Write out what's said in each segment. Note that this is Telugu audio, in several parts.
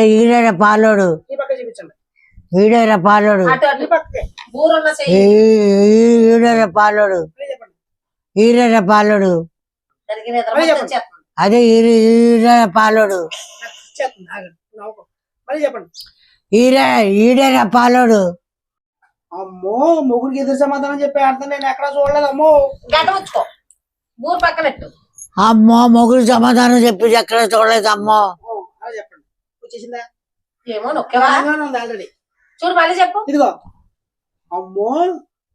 ఈడేర పాలోడు. ఈడేర పాలోడు. ఈడేర పాలోడు. ఈడేర పాలోడు. అదే ఈడ- ఈడేర పాలోడు. ఈడ ఈడేర పాలోడు. అమ్మో మొగుడికి ఎదురు సమాధానం చెప్పే అర్థం నేను ఎక్కడ చూడలేదు అమ్మో. గడ్డ ఉంచుకో. బూరు పక్కనట్టు అమ్మో మొగుడు సమాధానం చెప్పి ఎక్కడ చూడలేదు అమ్మో. వచ్చేసిందా? ఏమో నొక్కేవా? ఉంది ఆల్రెడీ చూడు మళ్ళీ చెప్పు. ఇదిగో. అమ్మో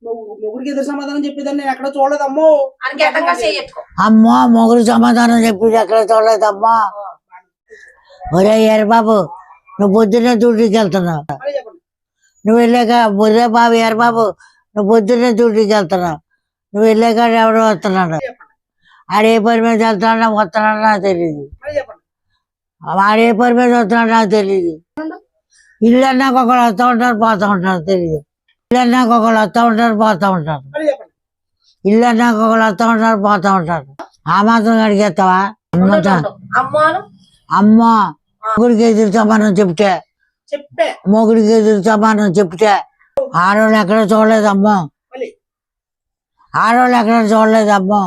మొగు- మొగుడికి ఎదురు సమాధానం చెప్పేదాన్ని నేను ఎక్కడ చూడలేదు అమ్మో. అని చెయ్యట్టుకో అమ్మో. మొగుడు సమాధానం చెప్పి ఎక్కడ చూడలేదు అమ్మో. ఒరే ఏరు బాబు నువ్వు పొద్దున్నే డ్యూటీకి వెళ్తున్నావు. మళ్ళీ చెప్పండి. నువ్వు వెళ్ళాక ఒరే బాబు ఏరు బాబు నువ్వు పొద్దున్నే డ్యూటీకి వెళ్తున్నావు. నువ్వు వెళ్ళాక ఎవడో వస్తున్నాడు. ఆడే పని మీద వెళ్తున్నాడు వస్తున్నాడు నాకు తెలియదు మళ్ళీ చెప్పండి. ఆడే పని మీద వస్తున్నాడు నాకు తెలియదు ఇల్లు అన్నాక ఒకళ్ళు వస్తూ ఉంటారు పోతూ ఉంటారు తెలియదు ఇల్లు అన్నాక ఒకళ్ళు వస్తూ ఉంటారు పోతూ ఉంటారు. ఇల్లు అన్నాక ఒకళ్ళు వస్తూ ఉంటారు పోతూ ఉంటారు. ఆ మాత్రం అడిగేస్తావా? అమ్మ మొగుడికి ఎదురు సమానం చెప్తే. మొగుడికి ఎదురు సమానం చెప్తే. ఆడవాళ్ళు ఎక్కడ చూడలేదు అమ్మో. ఆడవాళ్ళు ఎక్కడ చూడలేదు అమ్మో.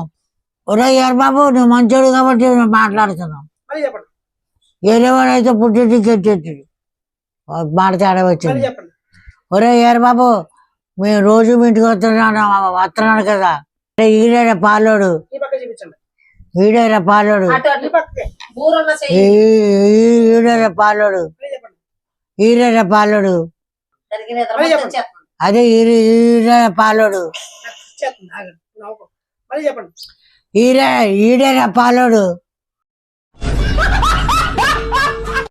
ఒరే బాబు నువ్వు మంచోడు కాబట్టి నువ్వు మాట్లాడుతున్నావు. అయితే పుట్టింటికి ఎట్టేది మాట తేడా వచ్చింది ఒరే యారు బాబు మేము రోజు మీ ఇంటికి వస్తున్నాను వస్తున్నాను కదా. ఈడేర పాలోడు. ఈడేర పాలోడు. ఈడేర పాలోడు. ఈడేర పాలోడు. అదే ఈ- ఈడేర పాలోడు. ఈడ ఈడేర పాలోడు.